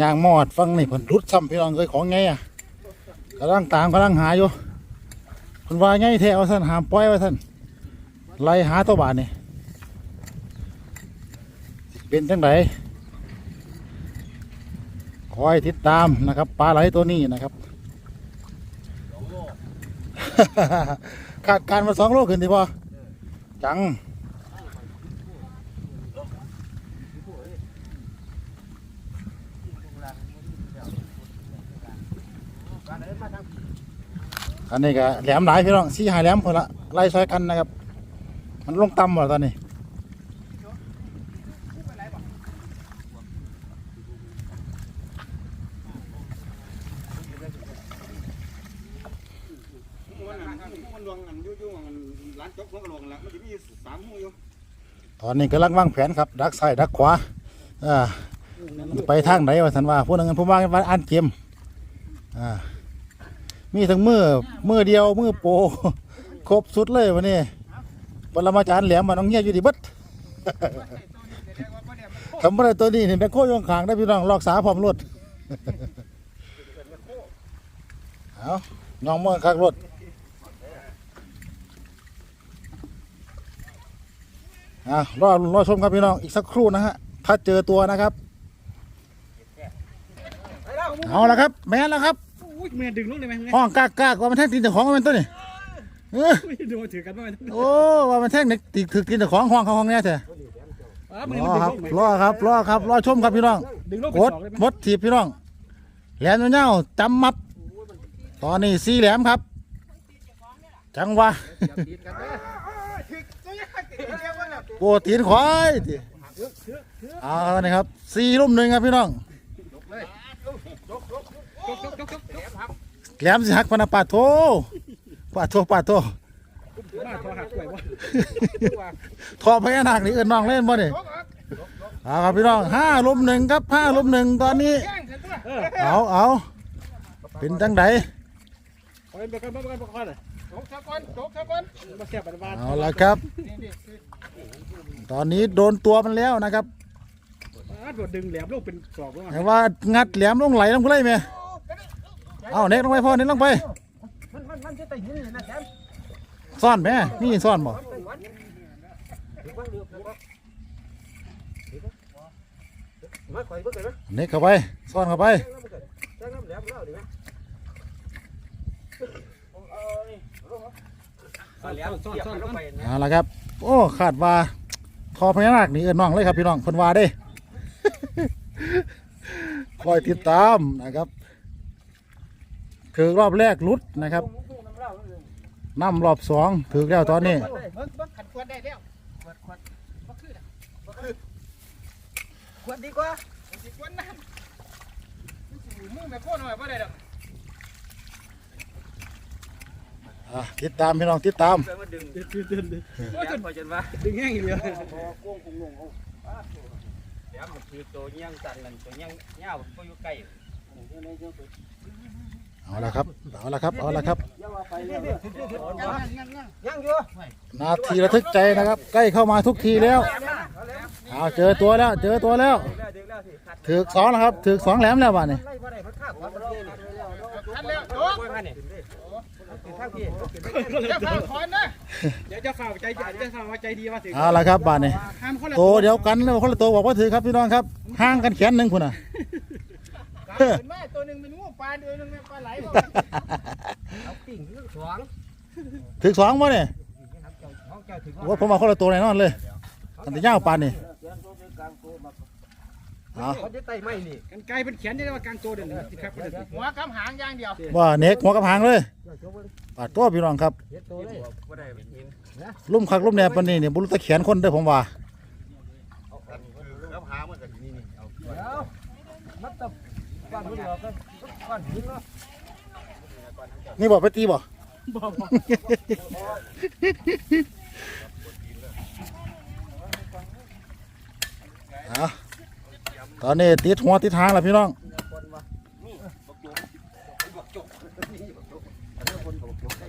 ยางมอดฟังนี่เพิ่นรุดซ้ำพี่น้องเอ้ยของไงอะกำลังตามกำลังหาอยู่เพิ่นว่าไงแท้ว่าท่านหามปล่อยว่าท่านไล่หาตัวบาทนี่เป็นจังไดคอยติดตามนะครับปลาไหลตัวนี้นะครับขาดการมาสองโลขึ้นดีพอจัง อันนี้ก็แหลมหลายพี่น้องสี่หายแหลมพอละไล่ซอยกันนะครับ มันลงต่ำหมดตอนนี้มันลวงอันยุ่ยุ่งอันร้านจกมันก็ลวงแล้วมันจะมีสามหูอยู่ตอนนี้กำลังวางแผนครับดักซ้ายดักขวาอ่ามันไปทางไหนวะสันว่าพวกนั้นผมว่าว่าอ่านเกมอ่า มีทั้งมือมือเดียวมือโป ครบสุดเลยวันนี้ปรมาจารย์แหลมมาน้องเงี้ยอยู่ดีบัดทำอะไรตัวนี้เห็นแบคโคอยงขางได้พี่น้องลอกสาพร้อมรถเอาน้องมือคักรถอะรอรอชมครับพี่น้องอีกสักครู่นะฮะถ้าเจอตัวนะครับ เอาละครับ แม่นแล้วครับ แม่ดึงลูกเลยแม่ห้องกากากว่ามันแท่งตีนเจ้าของว่ามันตัวนี่เออดูถือกันว่ามันโอ้ว่ามันแท่งเด็กตีถือตีนเจ้าของห้องเขาห้องเนี้ยเถอะมันรอครับรอครับรอครับรอชมครับพี่น้องดึงลูกกดมดถีบพี่น้องแหลมเงี้ยวๆจำมับ ตอนนี้สีแหลมครับ จังหวะโปรตีนควายติเอาละนี่ครับสี่ลุ่มหนึ่งครับพี่น้อง แหลมสิหักพนักปาดโทปาดโทปาดโทมาทอหักกล้วยบ่ทอพญานาคนี่เอินน้องเล่นบ่นี่เอาครับพี่น้องห้าลุ่มหนึ่งครับห้าลุ่มหนึ่งตอนนี้ เอาเอาเป็นจังไดเอาไปกันไปกันไปกันจกซะก่อนจกซะก่อนมาแซ่บบ้านเอาละครับ ตอนนี้โดนตัวมันแล้วนะครับบ้านบ่ดึงแหลมลูกเป็นศอกลงมาแต่ว่างัดแหลมลงไหลลงไปเลยไหม เอาเน็ตลงไปพ่อเน็ตลงไปมันมันมันจะไต่หินเลยนะแซมซ่อนไหมนี่ซ่อนบ่มอเบิ่งกันนะเน็ตเข้าไปซ่อนเข้าไปเอาละครับ โอ้ขาดว่าทอพญานาคนี่เอินน้องเลยครับพี่น้องเพิ่นว่าเด้คอยติดตามนะครับ ถือรอบแรกลุดนะครับน้ำรอบสองถือแล้วตอนนี้ขันขวดได้แล้วขวดขวดบ่คือบ่คือขวดดีกว่าสิขวดน้ำมือแม่โคหน่อยบ่ได้ดอกอะติดตามพี่น้องติดตามดึงดึงดึงดึงดึงโอ้ยจนจนว่าดึงแห้งอีกเลยก้งคงลงเอาเดี๋ยวมันคือตัวเงี้ยงสั่นนั่นตัวเงี้ยงเงี้ยวก็อยู่ใกล้ เอาละครับ เอาละครับ เอาละครับยังอยู่นาทีระทึกใจนะครับ ใกล้เข้ามาทุกทีแล้วเอาเจอตัวแล้ว เจอตัวแล้วดึงแล้วสิขัดถือสองแล้วครับ ถือสองแหลมแล้วบ้านี่ไล่บ่ได้พัดข้าวพัดเลยขัดแล้วโดนพันนี่ถึงข้างพี่จะฝ่าถอนนะเดี๋ยวจะฝ่าใจจะฝ่าใจดีว่าสิเอาละครับบ้านี่ห้ามคนละตัวเดียวกันแล้วคนละตัวบอกว่าถือครับพี่น้องครับ ห่างกันแขนหนึ่งคุณอะ แม่ตัวหนึ่งเป็นงูปลาตัวหนึ่งเป็นปลาไหลเอาปิ่งสองถือสองวะเนี่ยห้องเจ้าถึงว่าผมมาคนละตัวแน่นอนเลยกันจะย่าวปานนี่เอาเขาจะไต่ไม่นี่กันไกลเป็นแขนได้ว่ากลางตัวเด่นครับหัวกำหางอย่างเดียวว่าเน็กหัวกับหางเลยปาดตัวพี่น้องครับตัวเลยบ่ได้ยินลุ่มคักลุ่มแนบปานนี้เนี่ยบุรุษตะแขนคนเด้อผมว่าแล้วหามั นก็นี่นี่เอาเดี๋ยวนับตับก้อนหินเหรอก้อนหินเนาะนี่บอกไปตีบ่บ่บ่เอาตอนนี้ติดหัวติดหางแล้วพี่น้อง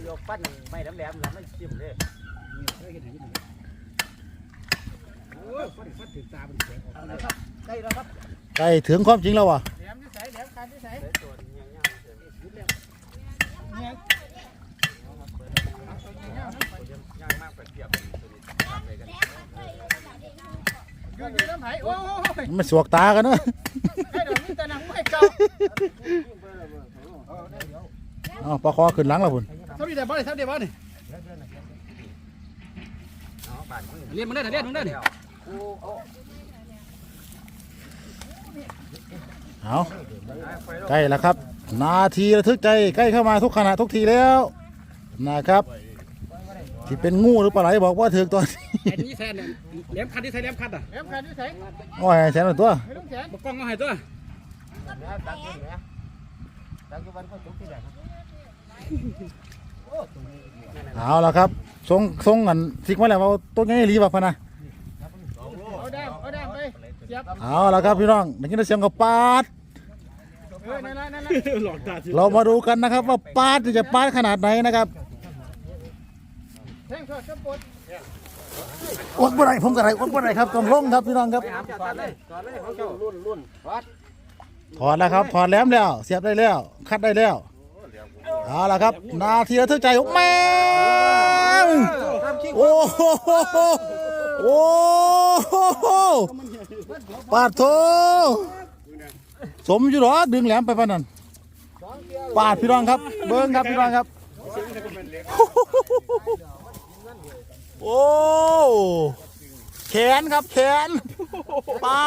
ยกปั้นไม่แหลมๆแล้วไม่จิ้มเลยโอ้ยฟันฟันถึงตาเป็นแสงออกได้แล้วครับใกล้ถึงความจริงแล้วว่ะ มันสวกตากันเนาะอ๋อปลาคอขึ้นหลังแล้วพุ่นทับดีแต่บ้านนี่ทับดีบ้านนี่อันนมึงได้แต่เรียนมึงได้น เอาใกล้แล้วครับ นาทีระทึกใจใกล้เข้ามาทุกขณะทุกทีแล้วนะครับที่เป็นงูหรือปลาไหลบอกว่าถึงตอนนี้ไอ้นี่แทนเนี่ยเลี้ยมคัดที่ใช้เลี้ยมคัดอะเลี้ยงกันอยู่ไสโอ้ยแสนละตัวไม่ต้องแสนบกกล้องเอาให้ตัวเอาละครับทรงทรงกันสิกมาแล้วว่าตัวใหญ่รีบพะนะเอาด้ามเอาด้ามไปเสียบเอาละครับพี่น้องได้ยินเสียงกับปาด เรามาดูกันนะครับว่าปาดจะปาดขนาดไหนนะครับแทงทอดกบ่ได้ผมก็ได้อดบ่ได้ครับต้องลงครับพี่น้องครับจอดเลยจอดเลยรุ่นถอดแล้วครับถอดแหลมแล้ว เสียบได้แล้ว คัดได้แล้วเอาละครับ นาทีระทึกใจแม่โอ้โหโอ้โหปาดโถ สมอยู่หรอดึงแหลมไปปานนั้นปาดพี่น้องครับ เบิ้งครับพี่น้องครับ โอ้แขนครับแขนปา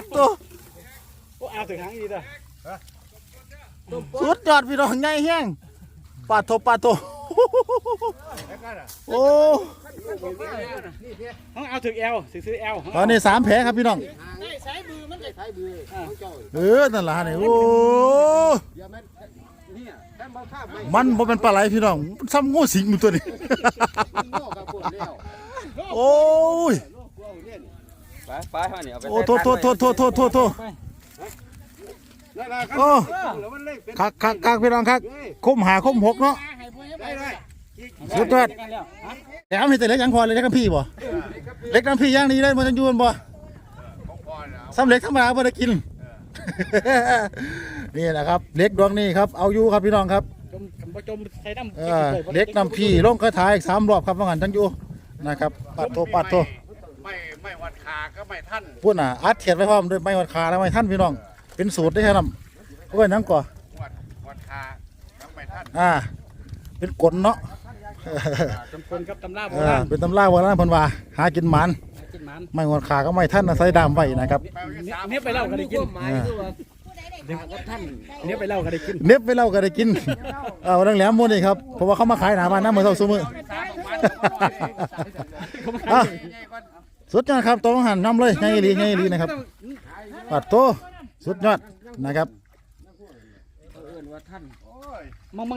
ดตัวโอ้เอาถึงหางอีกอะสุดยอดพี่น้องใหญ่แห้งปาดโทปาดโท โอ้เอาถึงเอลซื้อซื้อเอลตอนนี้สามแผลครับพี่น้องได้สายมือมันได้สายมือของเจ้าเออนั่นล่ะนี่โอ้อย่ามันเนี่ยแค่มาข้ามไม่มันบ่เป็นปลาไหลพี่น้องมันซ้ำงูสิงอยู่ตัวนี้โง่กับคนแล้วโอ้ยไปไปเอาเนี่ยเอาไปโอ้โทษโทษโทษโทษโทษโทษโทษโอ้คักคักคักพี่น้องคักคมหาคมหกเนาะ สุดยอดแถมให้แต่เล็กยังพอเลยเล็กน้ำพี่บ่เล็กน้ำพี่ย่างนี้ได้มันจะอยูนบ่สำเร็จธรรมดาบ่ได้กินนี่แหละครับ เล็กดวงนี้ครับเอาอยู่ครับพี่น้องครับจมบ่จมใช้น้ำเออเล็กน้ำพี่ลงกระถายอีกสามรอบครับว่างันทั้งอยู่นะครับปัดโทปัดโทไม่ไม่วัดขาก็ไม่ท่านพูดน่ะอัดเทียดไว้พร้อมด้วยไม้วัดขาแล้วไม้ท่านพี่น้อง เป็นสูตรได้แค่นั้นเอาไว้นั่งก่อนวัดวัดขาก็ไม่ท่านอ่า เป็นกลเนาะจำคนกับตำราโบเออราณเป็นตำราโบราณเพิ่นว่าหากินหมันกินมันไม้วัดขาก็ไม้ท่านน่ะใส่ดามไว้นะครับแปลว่าสามเนี้ยไปเล่ากันได้กินอ่าเนี้ยไปเล่ากันได้กินเน็บไว้เล่าก็ได้กิน เอาดังแหลมหมดนี่ครับเพราะว่าเขามาขายหนาบ้านน้ำเหมือนเท่าซุมือ อะสุดยอดครับตัวหันน้ำเลยไงลีไงลีนะครับปัดโตสุดยอดนะครับ มองมอง